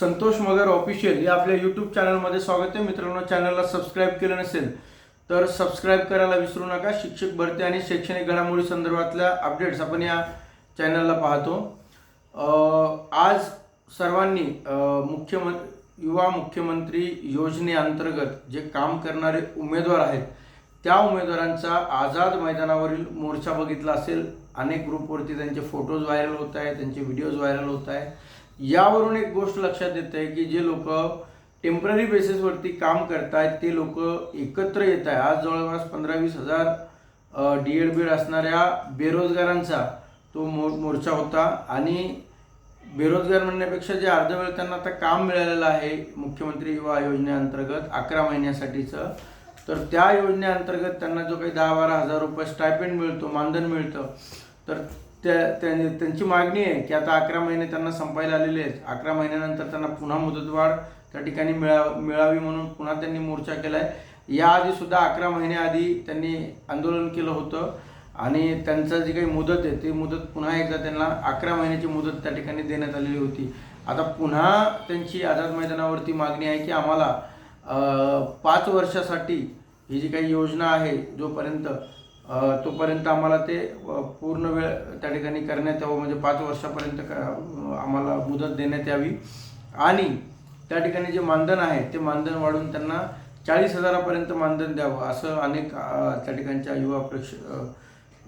संतोष मगर official या आपल्या YouTube चॅनलमध्ये स्वागत आहे. मित्रांनो चॅनलला सबस्क्राईब केलं नसेल तर सबस्क्राईब करायला विसरू नका. शिक्षक भरती आणि शैक्षणिक घडामोडी संदर्भातल्या अपडेट्स आपण या चॅनलला पाहतो. आज सर्वांनी मुख्यमं युवा मुख्यमंत्री योजनेअंतर्गत जे काम करणारे उमेदवार आहेत त्या उमेदवारांचा आझाद मैदानावरील मोर्चा बघितला असेल. अनेक ग्रुपवरती त्यांचे फोटोज व्हायरल होत आहेत त्यांचे व्हिडिओज व्हायरल होत आहेत. यावरून एक गोष्ट लक्षात येते की जे लोक टेंपररी बेसिसवरती काम करतायत ते लोक एकत्र येत आहे आज जवळपास पंधरा वीस हजार डी एड बीड असणाऱ्या बेरोजगारांचा तो मो मोर्चा होता. आणि बेरोजगार म्हणण्यापेक्षा जे अर्धवेळ त्यांना आता काम मिळालेलं आहे मुख्यमंत्री युवा योजनेअंतर्गत अकरा महिन्यासाठीचं तर त्या योजनेअंतर्गत त्यांना जो काही दहा बारा हजार रुपये स्टायपेंड मिळतो मानधन मिळतं तर त्या त्यांनी त्यांची मागणी आहे की आता अकरा महिने त्यांना संपायला आलेले आहेत. अकरा महिन्यानंतर त्यांना पुन्हा मुदतवाढ त्या ठिकाणी मिळा मिळावी म्हणून पुन्हा त्यांनी मोर्चा केला आहे याआधी सुद्धा अकरा महिन्याआधी त्यांनी आंदोलन केलं होतं आणि त्यांचं जी काही मुदत आहे ती मुदत पुन्हा एकदा त्यांना अकरा महिन्याची मुदत त्या ठिकाणी देण्यात आलेली होती. आता पुन्हा त्यांची आझाद मैदानावरती मागणी आहे की आम्हाला पाच वर्षासाठी ही जी काही योजना आहे जोपर्यंत तोपर्यंत आम्हाला ते पूर्ण वेळ त्या ठिकाणी करण्यात यावं. म्हणजे पाच वर्षापर्यंत आम्हाला मुदत देण्यात यावी. आणि त्या ठिकाणी जे मानधन आहे ते मानधन वाढून त्यांना चाळीस हजारापर्यंत मानधन द्यावं. असं अनेक त्या ठिकाणच्या युवा प्रश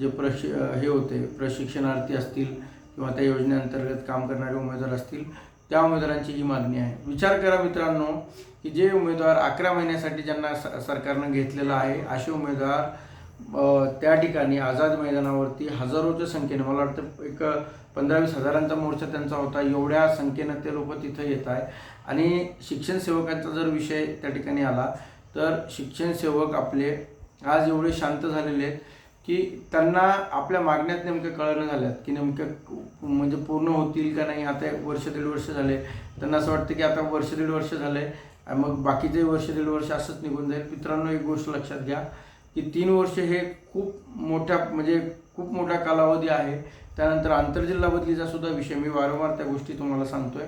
जे प्रश हे होते प्रशिक्षणार्थी असतील किंवा त्या योजनेअंतर्गत काम करणारे उमेदवार असतील त्या उमेदवारांची ही मागणी आहे. विचार करा मित्रांनो की जे उमेदवार अकरा महिन्यासाठी ज्यांना स- सरकारनं घेतलेलं आहे असे उमेदवार त्या ठिकाणी आझाद मैदानावरती हजारोच्या संख्येने मला वाटतं एक पंधरावीस हजारांचा मोर्चा त्यांचा होता एवढ्या संख्येनं ते लोक तिथं येत आहे आणि शिक्षण सेवकांचा जर विषय त्या ठिकाणी आला तर शिक्षण सेवक आपले आज एवढे शांत झालेले आहेत की त्यांना आपल्या मागण्यात नेमकं कळणं झाल्यात की नेमकं म्हणजे पूर्ण होतील का नाही. आता एक वर्ष दीड वर्ष झाले त्यांना असं वाटतं की आता वर्ष दीड वर्ष झाले मग बाकीचे वर्ष दीड वर्ष असंच निघून जाईल. मित्रांनो एक गोष्ट लक्षात घ्या की तीन वर्ष हे खूप मोठ्या म्हणजे खूप मोठा कालावधी आहे. त्यानंतर आंतरजिल्हा बदलीचा सुद्धा विषय मी वारंवार त्या गोष्टी तुम्हाला सांगतोय.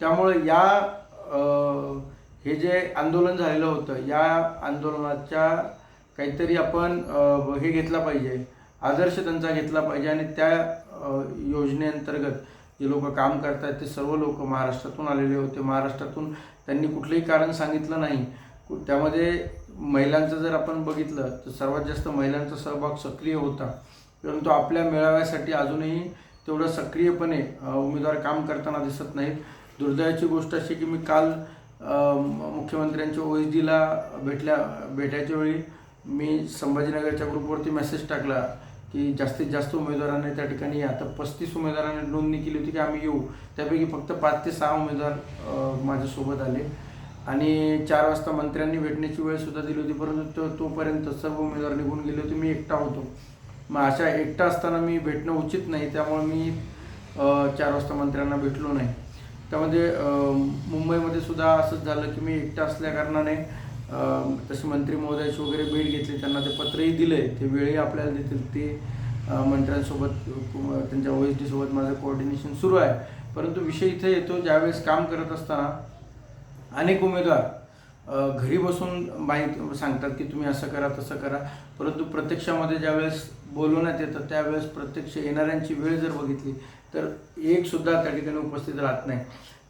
त्यामुळे या हे जे आंदोलन झालेलं होतं या आंदोलनाच्या काहीतरी आपण हे घेतला पाहिजे आदर्श त्यांचा घेतला पाहिजे आणि त्या योजनेअंतर्गत जे लोक काम करतात ते सर्व लोक महाराष्ट्रातून आलेले होते. महाराष्ट्रातून त्यांनी कुठलंही कारण सांगितलं नाही. त्यामध्ये महिलांचं जर आपण बघितलं तर सर्वात जास्त महिलांचा सहभाग सक्रिय होता. परंतु आपल्या मेळाव्यासाठी अजूनही तेवढं सक्रियपणे उमेदवार काम करताना दिसत नाहीत. दुर्दैवाची गोष्ट अशी की मी काल मुख्यमंत्र्यांच्या ओ एस डीला भेटल्या भेटायच्या वेळी मी संभाजीनगरच्या ग्रुपवरती मेसेज टाकला की जास्तीत जास्त उमेदवारांनी त्या ठिकाणी या. तर पस्तीस उमेदवारांनी नोंदणी केली होती की आम्ही येऊ. त्यापैकी फक्त पाच ते सहा उमेदवार माझ्यासोबत आले. आणि चार वाजता मंत्र्यांनी भेटण्याची वेळ सुद्धा दिली होती परंतु तो तोपर्यंत सर्व उमेदवार निघून गेले होते. मी एकटा होतो. मग अशा एकटा असताना मी भेटणं उचित नाही त्यामुळे मी चार वाजता मंत्र्यांना भेटलो नाही. त्यामध्ये मुंबईमध्ये सुद्धा असंच झालं की मी एकटा असल्याकारणाने तसे मंत्री महोदयाची वगैरे भेट घेतली त्यांना ते पत्रही दिले. ते वेळही आपल्याला देतील. ते मंत्र्यांसोबत त्यांच्या ओ एस डीसोबत माझं कोऑर्डिनेशन सुरू आहे. परंतु विषय इथे येतो ज्यावेळेस काम करत असताना अनेक उमेदवार घरी बसून माहिती सांगतात की तुम्ही असं करा तसं करा. परंतु प्रत्यक्षामध्ये ज्यावेळेस बोलवण्यात येतं त्यावेळेस प्रत्यक्ष येणाऱ्यांची वेळ जर बघितली तर एकसुद्धा त्या ठिकाणी उपस्थित राहत नाही.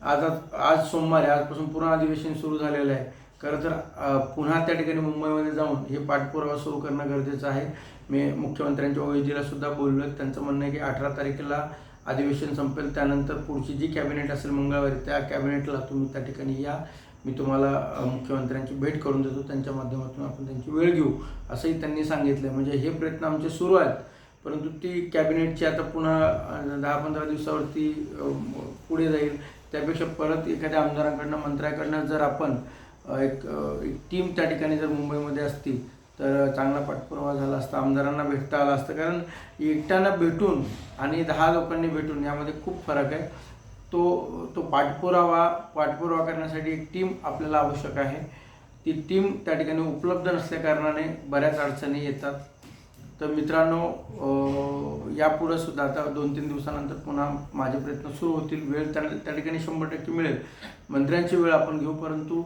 आज आज सोमवारी आजपासून पुन्हा अधिवेशन सुरू झालेलं आहे. खरं तर पुन्हा त्या ठिकाणी मुंबईमध्ये जाऊन हे पाठपुरावा सुरू करणं गरजेचं आहे. मी मुख्यमंत्र्यांच्या ओएजीला सुद्धा बोललो त्यांचं म्हणणं आहे की अठरा तारखेला अधिवेशन संपेल त्यानंतर पुढची जी कॅबिनेट असेल मंगळवारी त्या कॅबिनेटला तुम्ही त्या ठिकाणी या. मी तुम्हाला मुख्यमंत्र्यांची भेट करून देतो. त्यांच्या माध्यमातून आपण त्यांची वेळ घेऊ. असंही त्यांनी सांगितलं म्हणजे हे प्रयत्न आमचे सुरू आहेत. परंतु ती कॅबिनेटची आता पुन्हा दहा पंधरा दिवसावरती पुढे जाईल. त्यापेक्षा परत एखाद्या आमदारांकडनं मंत्र्याकडनं जर आपण एक एक टीम त्या ठिकाणी जर मुंबईमध्ये असती तर चांगला पाठपुरावा झाला असता आमदारांना भेटता आला असतं. कारण एकट्यानं भेटून आणि दहा लोकांनी भेटून यामध्ये खूप फरक आहे. तो तो पाठपुरावा पाठपुरावा करण्यासाठी एक टीम आपल्याला आवश्यक आहे. ती टीम त्या ठिकाणी उपलब्ध नसल्याकारणाने बऱ्याच अडचणी येतात. तर मित्रांनो यापुढं सुद्धा आता दोन तीन दिवसानंतर पुन्हा माझे प्रयत्न सुरू होतील. वेळ त्या त्या ठिकाणी शंभर टक्के मिळेल. मंत्र्यांची वेळ आपण घेऊ परंतु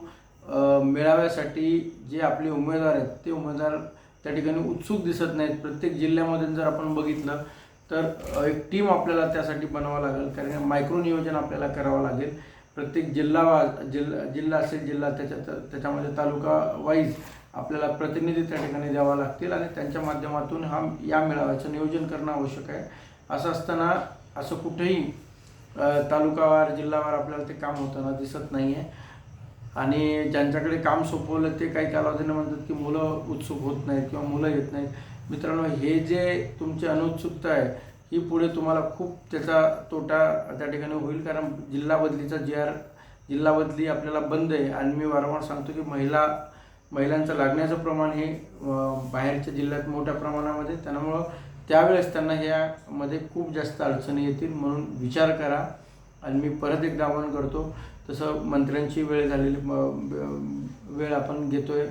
मेळाव्यासाठी जे आपले उमेदवार आहेत ते उमेदवार त्या ठिकाणी उत्सुक दिसत नाहीत. प्रत्येक जिल्ह्यामध्ये जर आपण बघितलं तर एक टीम आपल्याला त्यासाठी बनवावं लागेल. कारण मायक्रो नियोजन आपल्याला करावं लागेल. प्रत्येक जिल्हा वा जिल्हा जिल्हा असेल जिल्हा त्याच्यात त्याच्यामध्ये तालुका वाईज आपल्याला प्रतिनिधी त्या ठिकाणी द्यावा लागतील आणि त्यांच्या माध्यमातून हा या मेळाव्याचं नियोजन करणं आवश्यक आहे. असं असताना असं कुठेही तालुकावार जिल्हावार आपल्याला ते काम होताना दिसत नाही आहे आणि ज्यांच्याकडे काम सोपवलं ते काही कालावधीनं म्हणतात की मुलं उत्सुक होत नाहीत किंवा मुलं येत नाहीत. मित्रांनो हे जे तुमची अनुत्सुकता आहे ही पुढे तुम्हाला खूप त्याचा तोटा त्या ठिकाणी होईल. कारण जिल्हा बदलीचा जी आर जिल्हा बदली आपल्याला बंद आहे. आणि मी वारंवार सांगतो की महिला महिलांचं लागण्याचं प्रमाण हे बाहेरच्या जिल्ह्यात मोठ्या प्रमाणामध्ये. त्यामुळं त्यावेळेस त्यांना ह्यामध्ये खूप जास्त अडचणी येतील म्हणून विचार करा. आणि मी परत एकदा आवाहन करतो तसं मंत्र्यांची वेळ झालेली वेळ आपण घेतोय.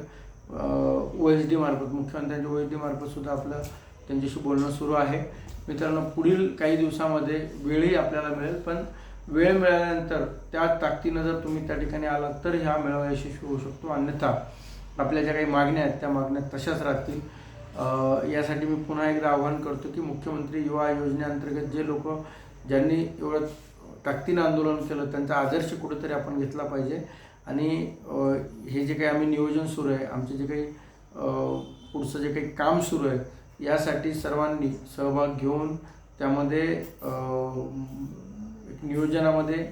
ओ एस डी मार्फत मुख्यमंत्र्यांच्या ओ एस डी मार्फत सुद्धा आपलं त्यांच्याशी बोलणं सुरू आहे. मित्रांनो पुढील काही दिवसामध्ये वेळही आपल्याला मिळेल पण वेळ मिळाल्यानंतर त्या ताकदीनं जर तुम्ही त्या ठिकाणी आलात तर ह्या मेळावा यशस्वी होऊ शकतो. अन्यथा आपल्या ज्या काही मागण्या आहेत त्या मागण्या तशाच राहतील. यासाठी मी पुन्हा एकदा आवाहन करतो की मुख्यमंत्री युवा योजनेअंतर्गत जे लोक ज्यांनी एवढं ताकदीनं आंदोलन केलं त्यांचा आदर्श कुठेतरी आपण घेतला पाहिजे. आणि हे जे काही आम्ही नियोजन सुरू आहे आमचे जे काही पुढचं जे काही काम सुरू आहे यासाठी सर्वांनी सहभाग घेऊन त्यामध्ये नियोजनामध्ये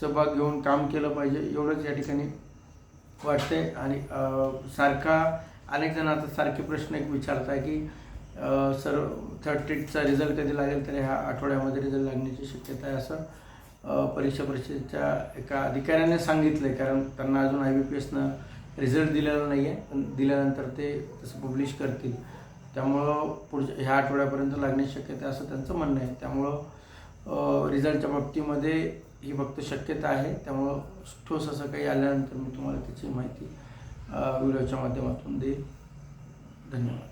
सहभाग घेऊन काम केलं पाहिजे एवढंच या ठिकाणी वाटते आणि सारखा अनेक जण आता सारखे प्रश्न एक विचारताय की सर थर्ड ट्रीटचा रिझल्ट कधी लागेल तरी ह्या आठवड्यामध्ये रिझल्ट लागण्याची शक्यता आहे असं परीक्षा परिषदेच्या एका अधिकाऱ्याने सांगितलं आहे कारण त्यांना अजून आय बी पी एसनं रिझल्ट दिलेला नाही आहे पण दिल्यानंतर ते तसं पब्लिश करतील. त्यामुळं पुढच्या ह्या आठवड्यापर्यंत लागण्याची शक्यता असं त्यांचं म्हणणं आहे. त्यामुळं रिझल्टच्या बाबतीमध्ये ही फक्त शक्यता आहे. त्यामुळं ठोस असं काही आल्यानंतर मी तुम्हाला त्याची माहिती व्हिडिओच्या माध्यमातून देईल. धन्यवाद.